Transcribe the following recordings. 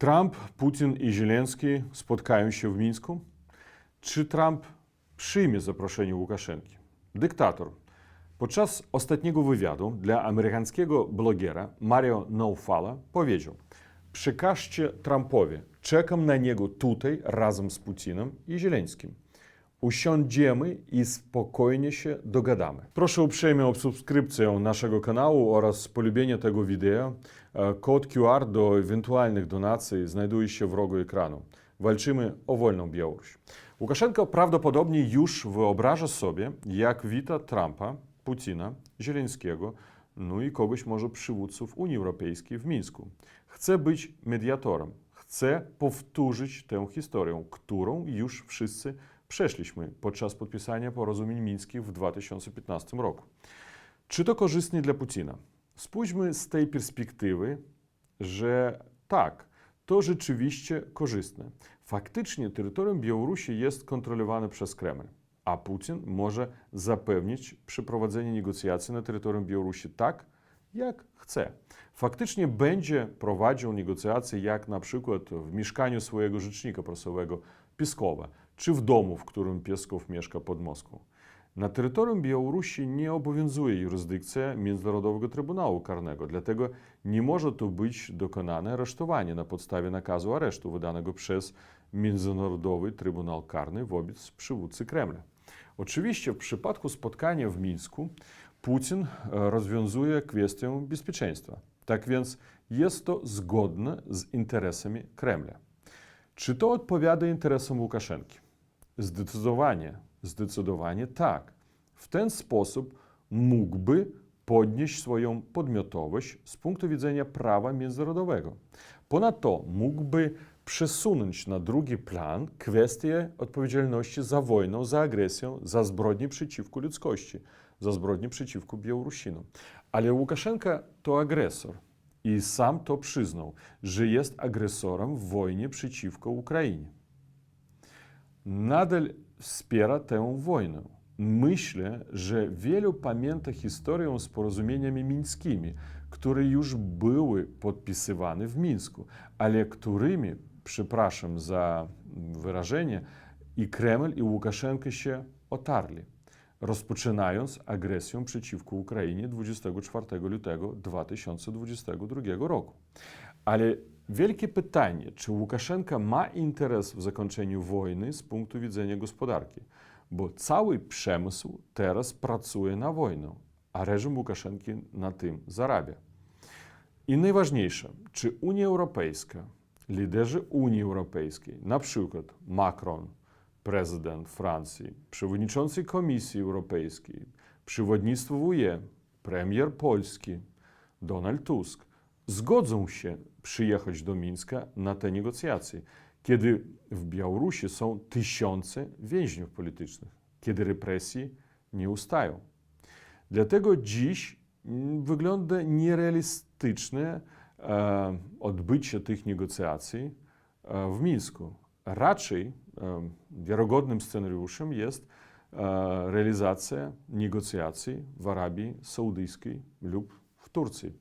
Trump, Putin i Zieleński spotkają się w Mińsku? Czy Trump przyjmie zaproszenie Łukaszenki? Dyktator. Podczas ostatniego wywiadu dla amerykańskiego blogera Mario Naufala powiedział: Przekażcie Trumpowi, czekam na niego tutaj razem z Putinem i Zieleńskim. Usiądziemy i spokojnie się dogadamy. Proszę uprzejmie o subskrypcję naszego kanału oraz polubienie tego wideo. E, Kod QR do ewentualnych donacji znajduje się w rogu ekranu. Walczymy o wolną Białoruś. Łukaszenko prawdopodobnie już wyobraża sobie, jak wita Trumpa, Putina, Zieleńskiego, no i kogoś może przywódców Unii Europejskiej w Mińsku. Chce być mediatorem, chce powtórzyć tę historię, którą już wszyscy przeszliśmy podczas podpisania porozumień mińskich w 2015 roku. Czy to korzystnie dla Putina? Spójrzmy z tej perspektywy, że tak, to rzeczywiście korzystne. Faktycznie terytorium Białorusi jest kontrolowane przez Kreml, a Putin może zapewnić przeprowadzenie negocjacji na terytorium Białorusi tak, jak chce. Faktycznie będzie prowadził negocjacje, jak na przykład w mieszkaniu swojego rzecznika prasowego Pieskowa, czy w domu, w którym Pieskow mieszka pod Moskwą. Na terytorium Białorusi nie obowiązuje jurysdykcja Międzynarodowego Trybunału Karnego, dlatego nie może tu być dokonane aresztowanie na podstawie nakazu aresztu wydanego przez Międzynarodowy Trybunał Karny wobec przywódcy Kremla. Oczywiście w przypadku spotkania w Mińsku Putin rozwiązuje kwestię bezpieczeństwa. Tak więc jest to zgodne z interesami Kremla. Czy to odpowiada interesom Łukaszenki? Zdecydowanie, zdecydowanie tak. W ten sposób mógłby podnieść swoją podmiotowość z punktu widzenia prawa międzynarodowego. Ponadto mógłby przesunąć na drugi plan kwestię odpowiedzialności za wojnę, za agresję, za zbrodnie przeciwko ludzkości, za zbrodnie przeciwko Białorusinom. Ale Łukaszenka to agresor i sam to przyznał, że jest agresorem w wojnie przeciwko Ukrainie nadal wspiera tę wojnę. Myślę, że wielu pamięta historię z porozumieniami mińskimi, które już były podpisywane w Mińsku, ale którymi, przepraszam za wyrażenie, i Kreml, i Łukaszenko się otarli, rozpoczynając agresję przeciwko Ukrainie 24 lutego 2022 roku. Ale wielkie pytanie, czy Łukaszenka ma interes w zakończeniu wojny z punktu widzenia gospodarki, bo cały przemysł teraz pracuje na wojnę, a reżim Łukaszenki na tym zarabia. I najważniejsze, czy Unia Europejska, liderzy Unii Europejskiej, na przykład Macron, prezydent Francji, przewodniczący Komisji Europejskiej, przewodnictwo UE, premier Polski, Donald Tusk, zgodzą się przyjechać do Mińska na te negocjacje, kiedy w Białorusi są tysiące więźniów politycznych, kiedy represje nie ustają. Dlatego dziś mm, wygląda nierealistyczne e, odbycie tych negocjacji e, w Mińsku. Raczej e, scenariuszem jest e, realizacja negocjacji w Arabii Saudyjskiej lub w Turcji.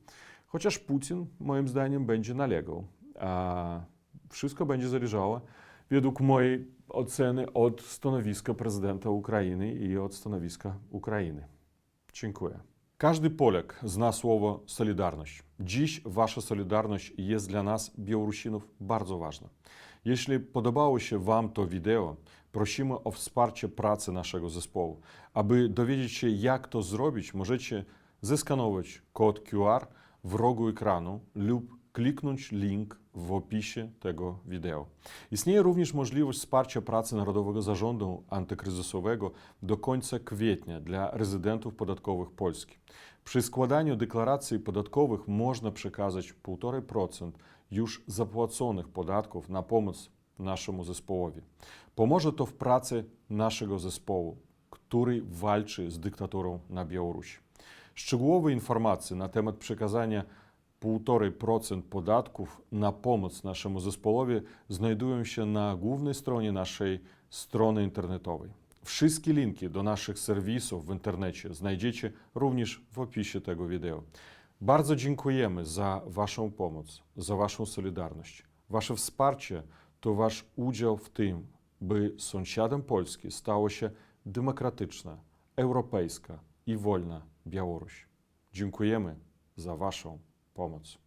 Chociaż Putin, moim zdaniem, będzie nalegał. A wszystko będzie zależało, według mojej oceny, od stanowiska prezydenta Ukrainy i od stanowiska Ukrainy. Dziękuję. Każdy Polak zna słowo solidarność. Dziś wasza solidarność jest dla nas, Białorusinów, bardzo ważna. Jeśli podobało się Wam to wideo, prosimy o wsparcie pracy naszego zespołu. Aby dowiedzieć się, jak to zrobić, możecie zeskanować kod QR w rogu ekranu lub kliknąć link w opisie tego wideo. Istnieje również możliwość wsparcia pracy Narodowego Zarządu Antykryzysowego do końca kwietnia dla rezydentów podatkowych Polski. Przy składaniu deklaracji podatkowych można przekazać 1,5% już zapłaconych podatków na pomoc naszemu zespołowi. Pomoże to w pracy naszego zespołu, który walczy z dyktaturą na Białorusi. Szczegółowe informacje na temat przekazania 1,5% podatków na pomoc naszemu zespołowi znajdują się na głównej stronie naszej strony internetowej. Wszystkie linki do naszych serwisów w internecie znajdziecie również w opisie tego wideo. Bardzo dziękujemy za Waszą pomoc, za Waszą solidarność. Wasze wsparcie to Wasz udział w tym, by sąsiadem Polski stało się demokratyczna, europejska i wolna Białoruś. Dziękujemy za Waszą pomoc.